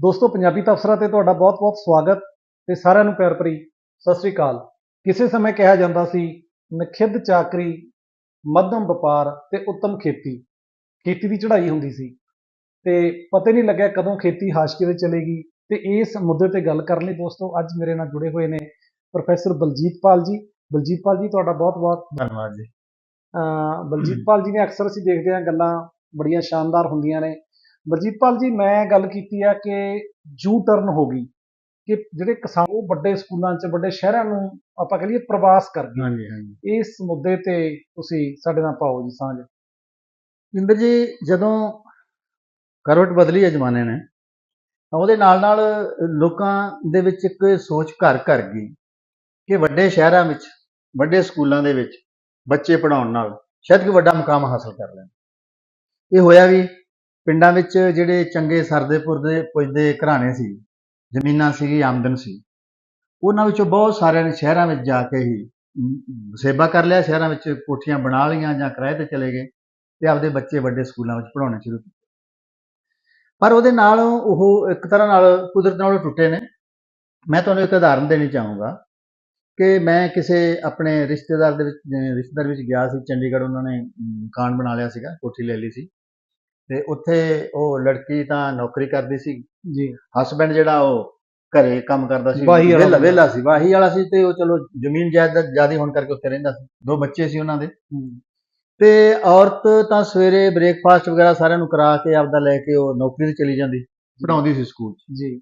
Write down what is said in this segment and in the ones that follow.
ਦੋਸਤੋ ਪੰਜਾਬੀ ਤਬਸਰਾ ਤੇ ਤੁਹਾਡਾ ਬਹੁਤ-ਬਹੁਤ ਸਵਾਗਤ ਤੇ ਸਾਰਿਆਂ ਨੂੰ ਪਿਆਰ ਭਰੀ ਸਤਿ ਸ੍ਰੀ ਅਕਾਲ। ਕਿਸੇ ਸਮੇਂ ਕਿਹਾ ਜਾਂਦਾ ਸੀ ਨਖਿੱਧ ਚਾਕਰੀ ਮੱਧਮ ਵਪਾਰ ਤੇ ਉੱਤਮ ਖੇਤੀ। ਖੇਤੀ ਦੀ ਚੜ੍ਹਾਈ ਹੁੰਦੀ ਸੀ ਤੇ ਪਤਾ ਨਹੀਂ ਲੱਗਿਆ ਕਦੋਂ ਖੇਤੀ ਹਾਸ਼ਕੇ ਤੇ ਚਲੇਗੀ ਤੇ ਇਸ ਮੁੱਦੇ ਤੇ ਗੱਲ ਕਰਨ ਲਈ ਦੋਸਤੋ ਅੱਜ ਮੇਰੇ ਨਾਲ ਜੁੜੇ ਹੋਏ ਨੇ ਪ੍ਰੋਫੈਸਰ ਬਲਜੀਤ ਪਾਲ ਜੀ। ਬਲਜੀਤ ਪਾਲ ਜੀ ਤੁਹਾਡਾ ਬਹੁਤ-ਬਹੁਤ ਧੰਨਵਾਦ ਜੀ। ਬਲਜੀਤ ਪਾਲ ਜੀ ਨੇ ਅਕਸਰ ਅਸੀਂ ਦੇਖਦੇ ਹਾਂ ਗੱਲਾਂ ਬੜੀਆਂ ਸ਼ਾਨਦਾਰ ਹੁੰਦੀਆਂ ਨੇ। ਬਲਜੀਤ ਪਾਲ ਜੀ ਮੈਂ ਗੱਲ ਕੀਤੀ ਆ ਕਿ ਜੂ ਟਰਨ ਹੋ ਗਈ ਕਿ ਜਿਹੜੇ ਕਿਸਾਨ ਉਹ ਵੱਡੇ ਸਕੂਲਾਂ 'ਚ ਵੱਡੇ ਸ਼ਹਿਰਾਂ ਨੂੰ ਆਪਾਂ ਕਹ ਲਈਏ ਪ੍ਰਵਾਸ ਕਰ ਗਏ। ਹਾਂਜੀ ਹਾਂਜੀ। ਇਸ ਮੁੱਦੇ ਤੇ ਤੁਸੀਂ ਸਾਡੇ ਨਾਲ ਪਾਓ ਜੀ ਸਾਂਝ। ਇੰਦਰ ਜੀ ਜਦੋਂ ਕਰਵਟ ਬਦਲੀ ਹੈ ਜ਼ਮਾਨੇ ਨੇ ਤਾਂ ਉਹਦੇ ਨਾਲ ਨਾਲ ਲੋਕਾਂ ਦੇ ਵਿੱਚ ਇੱਕ ਸੋਚ ਘਰ ਘਰ ਗਈ ਕਿ ਵੱਡੇ ਸ਼ਹਿਰਾਂ ਵਿੱਚ ਵੱਡੇ ਸਕੂਲਾਂ ਦੇ ਵਿੱਚ ਬੱਚੇ ਪੜਾਉਣ ਨਾਲ ਸ਼ਾਇਦ ਕੋਈ ਵੱਡਾ ਮੁਕਾਮ ਹਾਸਲ ਕਰ ਲੈਣ। ਇਹ ਹੋਇਆ ਵੀ ਪਿੰਡਾਂ ਵਿੱਚ ਜਿਹੜੇ ਚੰਗੇ ਸਰਦੇ ਪੁਰਦੇ ਪੁੱਜਦੇ ਘਰਾਣੇ ਸੀ ਜ਼ਮੀਨਾਂ ਸੀਗੀ ਆਮਦਨ ਸੀ ਉਹਨਾਂ ਵਿੱਚੋਂ ਬਹੁਤ ਸਾਰਿਆਂ ਨੇ ਸ਼ਹਿਰਾਂ ਵਿੱਚ ਜਾ ਕੇ ਹੀ ਅਮ, ਸੇਵਾ ਕਰ ਲਿਆ ਸ਼ਹਿਰਾਂ ਵਿੱਚ ਕੋਠੀਆਂ ਬਣਾ ਲਈਆਂ ਜਾਂ ਕਿਰਾਏ ਤੇ ਚਲੇ ਗਏ ਤੇ ਆਪਦੇ ਬੱਚੇ ਵੱਡੇ ਸਕੂਲਾਂ ਵਿੱਚ ਪੜਾਉਣੇ ਸ਼ੁਰੂ ਕੀਤੇ। ਪਰ ਉਹਦੇ ਨਾਲ ਉਹ ਇੱਕ ਤਰ੍ਹਾਂ ਨਾਲ ਕੁਦਰਤ ਨਾਲ ਟੁੱਟੇ ਨੇ। ਮੈਂ ਤੁਹਾਨੂੰ ਇੱਕ ਉਦਾਹਰਨ ਦੇਣੀ ਚਾਹੂੰਗਾ ਕਿ ਮੈਂ ਕਿਸੇ ਆਪਣੇ ਰਿਸ਼ਤੇਦਾਰ ਦੇ ਵਿੱਚ ਰਿਸ਼ਤੇਦਾਰ ਵਿੱਚ ਗਿਆ ਸੀ ਚੰਡੀਗੜ੍ਹ ਉਹਨਾਂ ਨੇ ਮਕਾਨ ਬਣਾ ਲਿਆ ਸੀਗਾ ਕੋਠੀ ਲੈ ਲਈ ਸੀ। ਤੇ ਉੱਥੇ ਉਹ ਲੜਕੀ ਤਾਂ ਨੌਕਰੀ ਕਰਦੀ ਸੀ। ਜੀ। ਹਸਬੰਡ ਜਿਹੜਾ ਉਹ ਘਰੇ ਕੰਮ ਕਰਦਾ ਸੀ। ਵਾਹੀ ਵਾਲਾ ਵਿਹਲਾ ਬੰਦਾ। ਵਿਹਲਾ ਸੀ। ਵਾਹੀ ਵਾਲਾ ਸੀ ਤੇ ਉਹ ਚਲੋ ਜ਼ਮੀਨ ਜਾਇਦਾਦ ਜ਼ਿਆਦਾ ਹੋਣ ਕਰਕੇ ਉੱਥੇ ਰਹਿੰਦਾ ਸੀ। ਦੋ ਬੱਚੇ ਸੀ ਉਹਨਾਂ ਦੇ। ਤੇ ਔਰਤ ਤਾਂ ਸਵੇਰੇ ਬ੍ਰੇਕਫਾਸਟ ਵਗੈਰਾ ਸਾਰਿਆਂ ਨੂੰ ਕਰਾ ਕੇ ਆਪਦਾ ਲੈ ਕੇ ਉਹ ਨੌਕਰੀ ਤੇ ਚਲੀ ਜਾਂਦੀ। ਪੜਾਉਂਦੀ ਸੀ ਸਕੂਲ ਜੀ।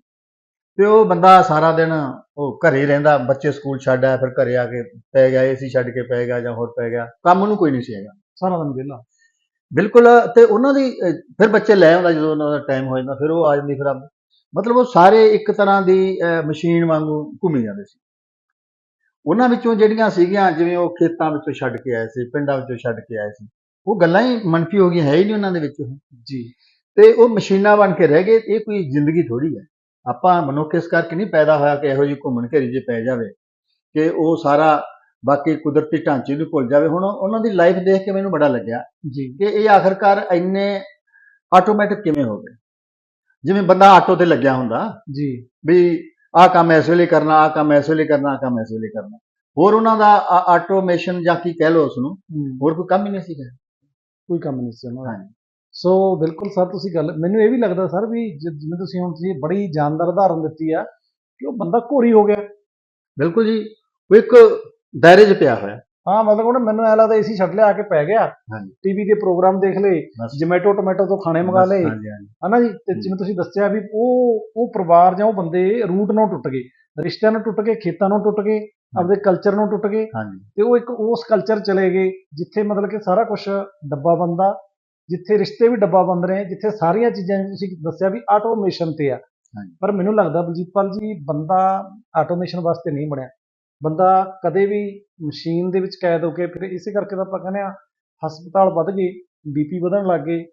ਤੇ ਉਹ ਬੰਦਾ ਸਾਰਾ ਦਿਨ ਉਹ ਘਰੇ ਰਹਿੰਦਾ। ਬੱਚੇ ਸਕੂਲ ਛੱਡ ਆਇਆ ਫਿਰ ਘਰੇ ਆ ਕੇ ਪੈ ਗਿਆ ਏਸੀ ਛੱਡ ਕੇ ਪੈ ਗਿਆ ਜਾਂ ਹੋਰ ਪੈ ਗਿਆ। ਕੰਮ ਨੂੰ ਕੋਈ ਨਹੀਂ ਸੀ ਹੈਗਾ। ਸਾਰਾ ਦਿਨ ਵਿਹਲਾ। ਬਿਲਕੁਲ ਤੇ ਉਹਨਾਂ ਦੀ ਫਿਰ ਬੱਚੇ ਲੈ ਆਉਂਦਾ ਜਦੋਂ ਉਹਨਾਂ ਦਾ ਟਾਈਮ ਹੋ ਜਾਂਦਾ ਫਿਰ ਉਹ ਆ ਜਾਂਦੀ ਫਿਰ ਮਤਲਬ ਉਹ ਸਾਰੇ ਇੱਕ ਤਰ੍ਹਾਂ ਦੀ ਮਸ਼ੀਨ ਵਾਂਗੂ ਘੁੰਮੀ ਜਾਂਦੇ ਸੀ। ਉਹਨਾਂ ਵਿੱਚੋਂ ਜਿਹੜੀਆਂ ਸੀਗੀਆਂ ਜਿਵੇਂ ਉਹ ਖੇਤਾਂ ਵਿੱਚੋਂ ਛੱਡ ਕੇ ਆਏ ਸੀ ਪਿੰਡਾਂ ਵਿੱਚੋਂ ਛੱਡ ਕੇ ਆਏ ਸੀ ਉਹ ਗੱਲਾਂ ਹੀ ਮਨਫੀ ਹੋ ਗਈਆਂ ਹੈ ਹੀ ਨਹੀਂ ਉਹਨਾਂ ਦੇ ਵਿੱਚ ਜੀ। ਤੇ ਉਹ ਮਸ਼ੀਨਾਂ ਬਣ ਕੇ ਰਹਿ ਗਏ ਇਹ ਕੋਈ ਜ਼ਿੰਦਗੀ ਥੋੜੀ ਹੈ। ਆਪਾਂ ਮਨੁੱਖ ਇਸ ਕਰਕੇ ਨਹੀਂ ਪੈਦਾ ਹੋਇਆ ਕਿ ਇਹੋ ਜਿਹੀ ਘੁੰਮਣ ਘੇਰੀ ਜੇ ਪੈ ਜਾਵੇ ਕਿ ਉਹ ਸਾਰਾ ਬਾਕੀ ਕੁਦਰਤੀ ਢਾਂਚੇ ਨੂੰ ਭੁੱਲ ਜਾਵੇ। ਹੁਣ ਉਹਨਾਂ ਦੀ ਲਾਈਫ ਦੇਖ ਕੇ ਮੈਨੂੰ ਬੜਾ ਲੱਗਿਆ ਜੀ। ਕਿ ਇਹ ਆਖਰਕਾਰ ਇੰਨੇ ਆਟੋਮੈਟਿਕ ਕਿਵੇਂ ਹੋ ਗਏ? ਜਿਵੇਂ ਬੰਦਾ ਆਟੋ ਤੇ ਲੱਗਿਆ ਹੁੰਦਾ ਜੀ। ਵੀ ਆਹ ਕੰਮ ਇਸ ਵੇਲੇ ਕਰਨਾ ਆਹ ਕੰਮ ਇਸ ਵੇਲੇ ਕਰਨਾ ਆਹ ਕੰਮ ਇਸ ਵੇਲੇ ਕਰਨਾ। ਹੋਰ ਉਹਨਾਂ ਦਾ ਆਟੋਮੇਸ਼ਨ ਜਾਂ ਕੀ ਕਹਿ ਲਓ ਉਸ ਨੂੰ ਹੋਰ ਕੋਈ ਕੰਮ ਹੀ ਨਹੀਂ ਸੀਗਾ ਕੋਈ ਕੰਮ ਨਹੀਂ ਸੀ ਉਹਨਾਂ ਦਾ। ਸੋ ਬਿਲਕੁਲ ਸਰ ਤੁਸੀਂ ਗੱਲ ਮੈਨੂੰ ਇਹ ਵੀ ਲੱਗਦਾ ਸਰ ਵੀ ਜਿਵੇਂ ਤੁਸੀਂ ਹੁਣ ਤੁਸੀਂ ਬੜੀ ਜਾਨਦਾਰ ਉਦਾਹਰਨ ਦਿੱਤੀ ਆ ਕਿ ਉਹ ਬੰਦਾ ਘੋਰੀ ਹੋ ਗਿਆ। ਬਿਲਕੁਲ ਜੀ। ਉਹ ਇੱਕ ਦਾਇਰੇ 'ਚ ਪਿਆ ਹੋਇਆ। ਹਾਂ ਮਤਲਬ ਉਹਨੇ ਮੈਨੂੰ ਐ ਲੱਗਦਾ ਏਸੀ ਛੱਡ ਲਿਆ ਆ ਕੇ ਪੈ ਗਿਆ। ਹਾਂਜੀ। ਟੀਵੀ ਦੇ ਪ੍ਰੋਗਰਾਮ ਦੇਖ ਲਏ ਬਸ। ਜੋਮੈਟੋ ਟੋਮੈਟੋ ਤੋਂ ਖਾਣੇ ਮੰਗਾ ਲਏ। ਹਾਂਜੀ ਹਾਂਜੀ। ਹਨਾ ਜੀ? ਤੇ ਜਿਵੇਂ ਤੁਸੀਂ ਦੱਸਿਆ ਵੀ ਉਹ ਉਹ ਪਰਿਵਾਰ ਜਾਂ ਉਹ ਬੰਦੇ ਰੂਟ ਨੂੰ ਟੁੱਟ ਗਏ ਰਿਸ਼ਤਿਆਂ ਨੂੰ ਟੁੱਟ ਗਏ ਖੇਤਾਂ ਨੂੰ ਟੁੱਟ ਗਏ ਆਪਦੇ ਕਲਚਰ ਨੂੰ ਟੁੱਟ ਗਏ। ਹਾਂਜੀ। ਤੇ ਉਹ ਇੱਕ ਉਸ ਕਲਚਰ ਚਲੇ ਗਏ ਜਿੱਥੇ ਮਤਲਬ ਕਿ ਸਾਰਾ ਕੁਝ ਡੱਬਾ ਬੰਦਾ ਜਿੱਥੇ ਰਿਸ਼ਤੇ ਵੀ ਡੱਬਾ ਬੰਦ ਰਹੇ ਜਿੱਥੇ ਸਾਰੀਆਂ ਚੀਜ਼ਾਂ ਜਿਵੇਂ ਤੁਸੀਂ ਦੱਸਿਆ ਵੀ ਆਟੋਮੇਸ਼ਨ ਤੇ ਆ। ਹਾਂਜੀ। ਪਰ ਮੈਨੂੰ ਲੱਗਦਾ ਬਲਜੀਤ ਪਾਲ ਜੀ ਬੰਦਾ ਆਟੋਮੇਸ਼ਨ ਵਾਸਤੇ ਨਹੀਂ ਬਣਿਆ। ਬੰਦਾ ਕਦੇ ਵੀ ਮਸ਼ੀਨ ਦੇ ਵਿੱਚ ਕੈਦ ਹੋ ਕੇ ਫਿਰ ਇਸੇ ਕਰਕੇ ਤਾਂ ਆਪਾਂ ਕਹਿੰਦੇ ਆ ਹਸਪਤਾਲ ਵੱਧ ਗਏ ਬੀਪੀ ਵਧਣ ਲੱਗ ਗਏ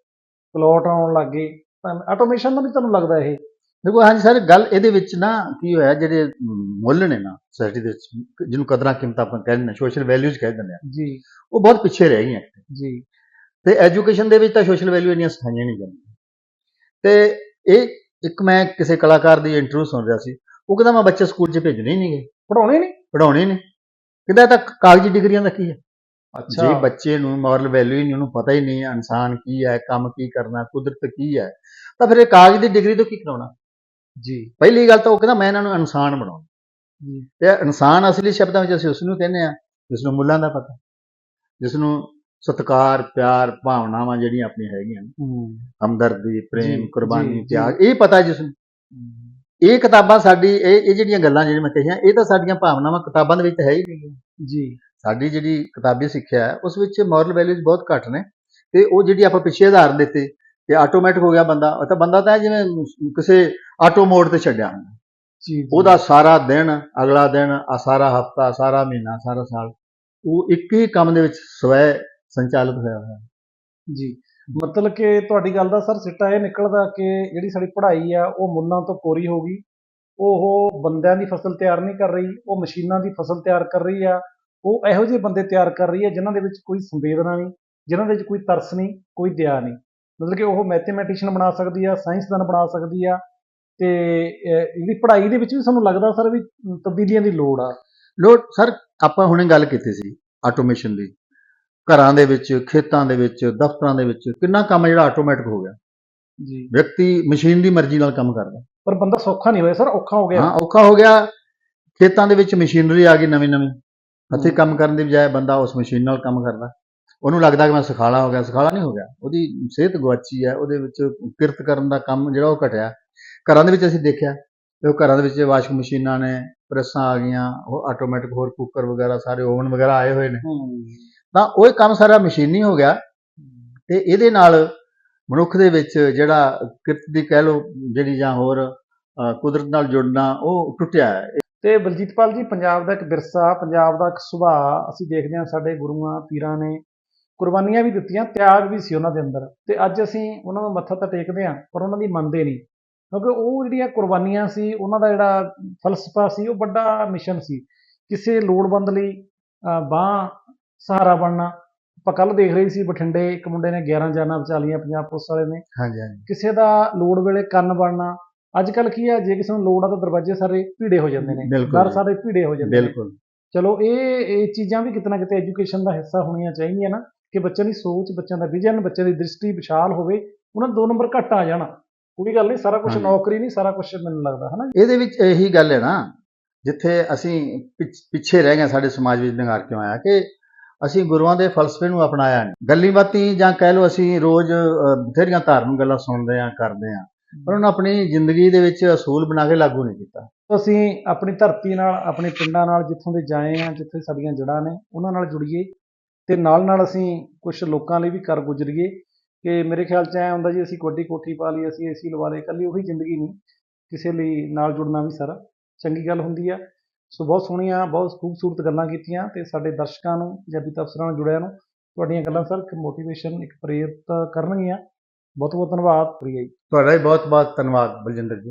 ਪਲੋਟ ਆਉਣ ਲੱਗ ਗਏ ਤਾਂ ਆਟੋਮੇਸ਼ਨ ਦਾ ਵੀ ਤੁਹਾਨੂੰ ਲੱਗਦਾ ਇਹ? ਦੇਖੋ ਹਾਂਜੀ ਸਰ ਗੱਲ ਇਹਦੇ ਵਿੱਚ ਨਾ ਕੀ ਹੋਇਆ ਜਿਹੜੇ ਮੁੱਲ ਨੇ ਨਾ ਸੋਸਾਇਟੀ ਦੇ ਵਿੱਚ ਜਿਹਨੂੰ ਕਦਰਾਂ ਕੀਮਤਾਂ ਆਪਾਂ ਕਹਿੰਦੇ ਨੇ ਸੋਸ਼ਲ ਵੈਲਿਊਜ਼ ਕਹਿ ਦਿੰਦੇ ਆ ਜੀ। ਉਹ ਬਹੁਤ ਪਿੱਛੇ ਰਹਿ ਗਈਆਂ ਜੀ। ਤੇ ਐਜੂਕੇਸ਼ਨ ਦੇ ਵਿੱਚ ਤਾਂ ਸੋਸ਼ਲ ਵੈਲਿਊ ਇੰਨੀਆਂ ਸਿਖਾਈਆਂ ਨਹੀਂ ਜਾਂਦੀਆਂ। ਤੇ ਇਹ ਇੱਕ ਮੈਂ ਕਿਸੇ ਕਲਾਕਾਰ ਦੀ ਇੰਟਰਵਿਊ ਸੁਣ ਰਿਹਾ ਸੀ ਉਹ ਕਹਿੰਦਾ ਮੈਂ ਬੱਚੇ ਸਕੂਲ 'ਚ ਭੇਜਣੇ ਹੀ ਨਹੀਂਗੇ ਪੜਾਉਣੇ ਨਹੀਂ ਪੜਾਉਣੇ ਨੇ। ਇਹ ਤਾਂ ਕਾਗਜ਼ੀ ਡਿਗਰੀਆਂ ਦਾ ਕੀ ਹੈ? ਅੱਛਾ। ਜੇ ਬੱਚੇ ਨੂੰ ਮੋਰਲ ਵੈਲਿਊ ਹੀ ਨਹੀਂ ਉਹਨੂੰ ਪਤਾ ਹੀ ਨਹੀਂ ਹੈ ਇਨਸਾਨ ਕੀ ਹੈ ਕੰਮ ਕੀ ਕਰਨਾ ਕੁਦਰਤ ਕੀ ਹੈ ਤਾਂ ਫਿਰ ਇਹ ਕਾਗਜ਼ ਦੀ ਡਿਗਰੀ ਤੋਂ ਕੀ ਕਰਾਉਣਾ? ਜੀ। ਪਹਿਲੀ ਗੱਲ ਤਾਂ ਉਹ ਕਹਿੰਦਾ ਮੈਂ ਇਹਨਾਂ ਨੂੰ ਇਨਸਾਨ ਬਣਾਉਣਾ। ਜੀ। ਤੇ ਇਨਸਾਨ ਅਸਲੀ ਸ਼ਬਦਾਂ ਵਿੱਚ ਅਸੀਂ ਉਸ ਨੂੰ ਕਹਿੰਦੇ ਆ ਜਿਸ ਨੂੰ ਮੁੱਲਾਂ ਦਾ ਪਤਾ। ਜਿਸ ਨੂੰ ਸਤਿਕਾਰ ਪਿਆਰ ਭਾਵਨਾਵਾਂ ਜਿਹੜੀਆਂ ਆਪਣੀਆਂ ਹੈਗੀਆਂ ਹਮਦਰਦੀ ਪ੍ਰੇਮ ਕੁਰਬਾਨੀ ਤਿਆਗ ਇਹ ਪਤਾ ਜਿਸ ਨੂੰ ਇਹ ਕਿਤਾਬਾਂ ਸਾਡੀ ਇਹ ਇਹ ਜਿਹੜੀਆਂ ਗੱਲਾਂ ਜਿਹੜੀਆਂ ਮੈਂ ਕਹੀਆਂ ਇਹ ਤਾਂ ਸਾਡੀਆਂ ਭਾਵਨਾਵਾਂ ਕਿਤਾਬਾਂ ਦੇ ਵਿੱਚ ਹੈ ਹੀ ਨਹੀਂ ਜੀ। ਸਾਡੀ ਜਿਹੜੀ ਕਿਤਾਬੀ ਸਿੱਖਿਆ ਹੈ ਉਸ ਵਿੱਚ ਮੋਰਲ ਵੈਲਿਊਜ਼ ਬਹੁਤ ਘੱਟ ਨੇ ਤੇ ਉਹ ਜਿਹੜੀ ਆਪਾਂ ਪਿੱਛੇ ਉਦਾਹਰਨ ਦਿੱਤੇ ਕਿ ਆਟੋਮੈਟਿਕ ਹੋ ਗਿਆ ਬੰਦਾ ਉਹ ਤਾਂ ਬੰਦਾ ਤਾਂ ਜਿਵੇਂ ਕਿਸੇ ਆਟੋ ਮੋਡ ਤੇ ਛੱਡਿਆ ਹੁੰਦਾ। ਜੀ। ਉਹਦਾ ਸਾਰਾ ਦਿਨ ਅਗਲਾ ਦਿਨ ਆ ਸਾਰਾ ਹਫਤਾ ਸਾਰਾ ਮਹੀਨਾ ਸਾਰਾ ਸਾਲ ਉਹ ਇੱਕ ਹੀ ਕੰਮ ਦੇ ਵਿੱਚ ਸਵੈ ਸੰਚਾਲਿਤ ਹੋਇਆ ਹੋਇਆ। ਜੀ। ਮਤਲਬ ਕਿ ਤੁਹਾਡੀ ਗੱਲ ਦਾ ਸਰ ਸਿੱਟਾ ਇਹ ਨਿਕਲਦਾ ਕਿ ਜਿਹੜੀ ਸਾਡੀ ਪੜ੍ਹਾਈ ਆ ਉਹ ਮੁੱਲਾਂ ਤੋਂ ਕੋਰੀ ਹੋ ਗਈ। ਉਹ ਬੰਦਿਆਂ ਦੀ ਫਸਲ ਤਿਆਰ ਨਹੀਂ ਕਰ ਰਹੀ ਉਹ ਮਸ਼ੀਨਾਂ ਦੀ ਫਸਲ ਤਿਆਰ ਕਰ ਰਹੀ ਆ। ਉਹ ਇਹੋ ਜਿਹੇ ਬੰਦੇ ਤਿਆਰ ਕਰ ਰਹੀ ਹੈ ਜਿਨ੍ਹਾਂ ਦੇ ਵਿੱਚ ਕੋਈ ਸੰਵੇਦਨਾ ਨਹੀਂ ਜਿਨ੍ਹਾਂ ਦੇ ਵਿੱਚ ਕੋਈ ਤਰਸ ਨਹੀਂ ਕੋਈ ਦਇਆ ਨਹੀਂ। ਮਤਲਬ ਕਿ ਉਹ ਮੈਥਮੈਟੀਸ਼ੀਅਨ ਬਣਾ ਸਕਦੀ ਆ ਸਾਇੰਸਦਾਨ ਬਣਾ ਸਕਦੀ ਆ ਤੇ ਅਹ, ਜਿਹੜੀ ਪੜ੍ਹਾਈ ਦੇ ਵਿੱਚ ਵੀ ਸਾਨੂੰ ਲੱਗਦਾ ਸਰ ਵੀ ਤਬਦੀਲੀਆਂ ਦੀ ਲੋੜ ਆ। ਲੋੜ ਸਰ ਆਪਾਂ ਹੁਣੇ ਗੱਲ ਕੀਤੀ ਸੀ ਆਟੋਮੇਸ਼ਨ ਦੀ। ਘਰਾਂ ਦੇ ਵਿੱਚ ਖੇਤਾਂ ਦੇ ਵਿੱਚ ਦਫ਼ਤਰਾਂ ਦੇ ਵਿੱਚ ਕਿੰਨਾ ਕੰਮ ਜਿਹੜਾ ਆਟੋਮੈਟਿਕ ਹੋ ਗਿਆ? ਜੀ। ਵਿਅਕਤੀ ਮਸ਼ੀਨ ਦੀ ਮਰਜ਼ੀ ਨਾਲ ਕੰਮ ਕਰਦਾ। ਪਰ ਬੰਦਾ ਸੌਖਾ ਨਹੀਂ ਹੋਇਆ ਸਰ ਔਖਾ ਹੋ ਗਿਆ। ਹਾਂ ਔਖਾ ਹੋ ਗਿਆ। ਖੇਤਾਂ ਦੇ ਵਿੱਚ ਮਸ਼ੀਨਰੀ ਆ ਗਈ ਨਵੀਂ ਨਵੀਂ। ਹੱਥੀਂ। ਕੰਮ ਕਰਨ ਦੀ ਬਜਾਏ ਬੰਦਾ ਉਸ ਮਸ਼ੀਨ ਨਾਲ ਕੰਮ ਕਰਦਾ। ਉਹਨੂੰ ਲੱਗਦਾ ਕਿ ਮੈਂ ਸੁਖਾਲਾ ਹੋ ਗਿਆ ਸੁਖਾਲਾ ਨਹੀਂ ਹੋ ਗਿਆ। ਉਹਦੀ ਸਿਹਤ ਗੁਆਚੀ ਹੈ ਉਹਦੇ ਵਿੱਚ ਕਿਰਤ ਕਰਨ ਦਾ ਕੰਮ ਜਿਹੜਾ ਉਹ ਘਟਿਆ। ਘਰਾਂ ਦੇ ਵਿੱਚ ਅਸੀਂ ਦੇਖਿਆ ਤੇ ਉਹ ਘਰਾਂ ਦੇ ਵਿੱਚ ਵਾਸ਼ਿੰਗ ਮਸ਼ੀਨਾਂ ਨੇ ਪ੍ਰੈਸਾਂ ਆ ਗਈਆਂ ਉਹ ਆਟੋਮੈਟਿਕ ਹੋਰ ਕੁੱਕਰ ਵਗੈਰਾ ਸਾਰੇ ਓਵਨ ਵਗੈਰਾ ਆਏ ਹੋਏ ਨੇ। ਹੂੰ। ਤਾਂ ਉਹ ਕੰਮ ਸਾਰਾ ਮਸ਼ੀਨੀ ਹੋ ਗਿਆ ਤੇ ਇਹਦੇ ਨਾਲ ਮਨੁੱਖ ਦੇ ਵਿੱਚ ਜਿਹੜਾ ਕਿਰਤ ਦੀ ਕਹਿ ਲਓ ਜਿਹੜੀ ਜਾਂ ਹੋਰ ਕੁਦਰਤ ਨਾਲ ਜੁੜਨਾ ਉਹ ਟੁੱਟਿਆ ਹੈ। ਤੇ ਬਲਜੀਤਪਾਲ ਜੀ, ਪੰਜਾਬ ਦਾ ਇੱਕ ਵਿਰਸਾ, ਪੰਜਾਬ ਦਾ ਇੱਕ ਸੁਭਾਅ ਅਸੀਂ ਦੇਖਦੇ ਹਾਂ ਸਾਡੇ ਗੁਰੂਆਂ, ਪੀਰਾਂ ਨੇ ਕੁਰਬਾਨੀਆਂ ਵੀ ਦਿੱਤੀਆਂ, ਤਿਆਗ ਵੀ ਸੀ ਉਹਨਾਂ ਦੇ ਅੰਦਰ ਤੇ ਅੱਜ ਅਸੀਂ ਉਹਨਾਂ ਨੂੰ ਮੱਥਾ ਤਾਂ ਟੇਕਦੇ ਹਾਂ ਪਰ ਉਹਨਾਂ ਦੀ ਮੰਨਦੇ ਨਹੀਂ ਕਿਉਂਕਿ ਉਹ ਜਿਹੜੀਆਂ ਕੁਰਬਾਨੀਆਂ ਸੀ, ਉਹਨਾਂ ਦਾ ਜਿਹੜਾ ਫਲਸਫਾ ਸੀ ਉਹ ਵੱਡਾ ਮਿਸ਼ਨ ਸੀ। ਕਿਸੇ ਲੋੜਵੰਦ ਲਈ ਬਾਹ ਸਹਾਰਾ ਬਣਨਾ। ਆਪਾਂ ਕੱਲ ਦੇਖ ਰਹੇ ਸੀ ਬਠਿੰਡੇ ਇੱਕ ਮੁੰਡੇ ਨੇ 11 ਜਾਨਾਂ ਬਚਾ ਲਈਆਂ ਪੰਜਾਬ ਪੁਲਿਸ ਵਾਲੇ ਨੇ। ਹਾਂਜੀ ਹਾਂਜੀ। ਕਿਸੇ ਦਾ ਲੋੜ ਵੇਲੇ ਕੰਨ ਬਣਨਾ। ਅੱਜ ਕੱਲ ਕੀ ਆ ਜੇ ਕਿਸੇ ਨੂੰ ਲੋੜ ਆ ਤਾਂ ਦਰਵਾਜ਼ੇ ਸਾਰੇ ਭੀੜੇ ਹੋ ਜਾਂਦੇ ਨੇ। ਦਰ। ਸਾਰੇ ਭੀੜੇ ਹੋ ਜਾਂਦੇ ਨੇ। ਬਿਲਕੁਲ। ਚਲੋ ਇਹ ਇਹ ਚੀਜ਼ਾਂ ਵੀ ਕਿਤੇ ਨਾ ਕਿਤੇ ਐਜੂਕੇਸ਼ਨ ਦਾ ਹਿੱਸਾ ਹੋਣੀਆਂ ਚਾਹੀਦੀਆਂ ਨਾ ਕਿ ਬੱਚਿਆਂ ਦੀ ਸੋਚ ਬੱਚਿਆਂ ਦਾ ਵਿਜ਼ਨ ਬੱਚਿਆਂ ਦੀ ਦ੍ਰਿਸ਼ਟੀ ਵਿਸ਼ਾਲ ਹੋਵੇ ਉਹਨਾਂ ਦੇ ਨੰਬਰ ਘੱਟ ਆ ਜਾਣ। ਕੋਈ ਗੱਲ ਨਹੀਂ ਸਾਰਾ ਕੁਝ। ਨੌਕਰੀ ਨਹੀਂ ਸਾਰਾ ਕੁਝ ਮੈਨੂੰ ਲੱਗਦਾ ਹਨਾ? ਇਹਦੇ ਵਿੱਚ ਇਹੀ ਗੱਲ ਹੈ ਨਾ ਜਿੱਥੇ ਅਸੀਂ ਪਿਛ- ਰਹਿ ਗਏ ਸਾਡੇ ਸਮਾਜ ਵਿੱਚ ਨਿਗਾਰ ਕਿਉਂ ਆਇਆ ਕਿ ਅਸੀਂ ਗੁਰੂਆਂ ਦੇ ਫਲਸਫੇ ਨੂੰ ਅਪਣਾਇਆ ਨਹੀਂ। ਗੱਲੀ ਜਾਂ ਕਹਿ ਲਓ ਅਸੀਂ ਰੋਜ਼ ਬਥੇਰੀਆਂ ਧਾਰਮਿਕ ਗੱਲਾਂ ਸੁਣਦੇ ਆ ਕਰਦੇ ਆ ਪਰ ਉਹਨੂੰ ਆਪਣੀ ਜ਼ਿੰਦਗੀ ਦੇ ਵਿੱਚ ਅਸੂਲ ਬਣਾ ਕੇ ਲਾਗੂ ਨਹੀਂ ਕੀਤਾ। ਅਸੀਂ ਆਪਣੀ ਧਰਤੀ ਨਾਲ, ਆਪਣੇ ਪਿੰਡਾਂ ਨਾਲ ਜਿੱਥੋਂ ਦੇ ਜਾਏ ਆ ਜਿੱਥੇ ਸਾਡੀਆਂ ਜੜ੍ਹਾਂ ਨੇ, ਉਹਨਾਂ ਨਾਲ ਜੁੜੀਏ ਤੇ ਨਾਲ ਨਾਲ ਅਸੀਂ ਕੁਝ ਲੋਕਾਂ ਲਈ ਵੀ ਕਰ ਗੁਜ਼ਰੀਏ। ਕਿ ਮੇਰੇ ਖਿਆਲ 'ਚ ਐ ਹੁੰਦਾ ਜੀ, ਅਸੀਂ ਕੋਡੀ ਕੋਠੀ ਪਾ ਲਈ, ਅਸੀਂ ਏਸੀ ਲਵਾ ਲਏ ਇਕੱਲੀ ਉਹੀ ਜ਼ਿੰਦਗੀ ਨਹੀਂ। ਕਿਸੇ ਲਈ ਨਾਲ ਜੁੜਨਾ ਵੀ ਸਾਰਾ ਚੰਗੀ ਗੱਲ ਹੁੰਦੀ ਆ। ਸੋ ਬਹੁਤ ਸੋਹਣੀਆਂ, ਬਹੁਤ ਖੂਬਸੂਰਤ ਗੱਲਾਂ ਕੀਤੀਆਂ ਤੇ ਸਾਡੇ ਦਰਸ਼ਕਾਂ ਨੂੰ ਪੰਜਾਬੀ ਤਬਸਰਾਂ ਨਾਲ ਜੁੜਿਆਂ ਨੂੰ ਤੁਹਾਡੀਆਂ ਗੱਲਾਂ, ਸਰ, ਇੱਕ ਮੋਟੀਵੇਸ਼ਨ ਇੱਕ ਪ੍ਰੇਰਿਤ ਕਰਨਗੀਆਂ। ਬਹੁਤ ਬਹੁਤ ਧੰਨਵਾਦ। ਪ੍ਰਿਆ ਜੀ ਤੁਹਾਡਾ ਵੀ ਬਹੁਤ ਬਹੁਤ ਧੰਨਵਾਦ ਬਲਜਿੰਦਰ ਜੀ।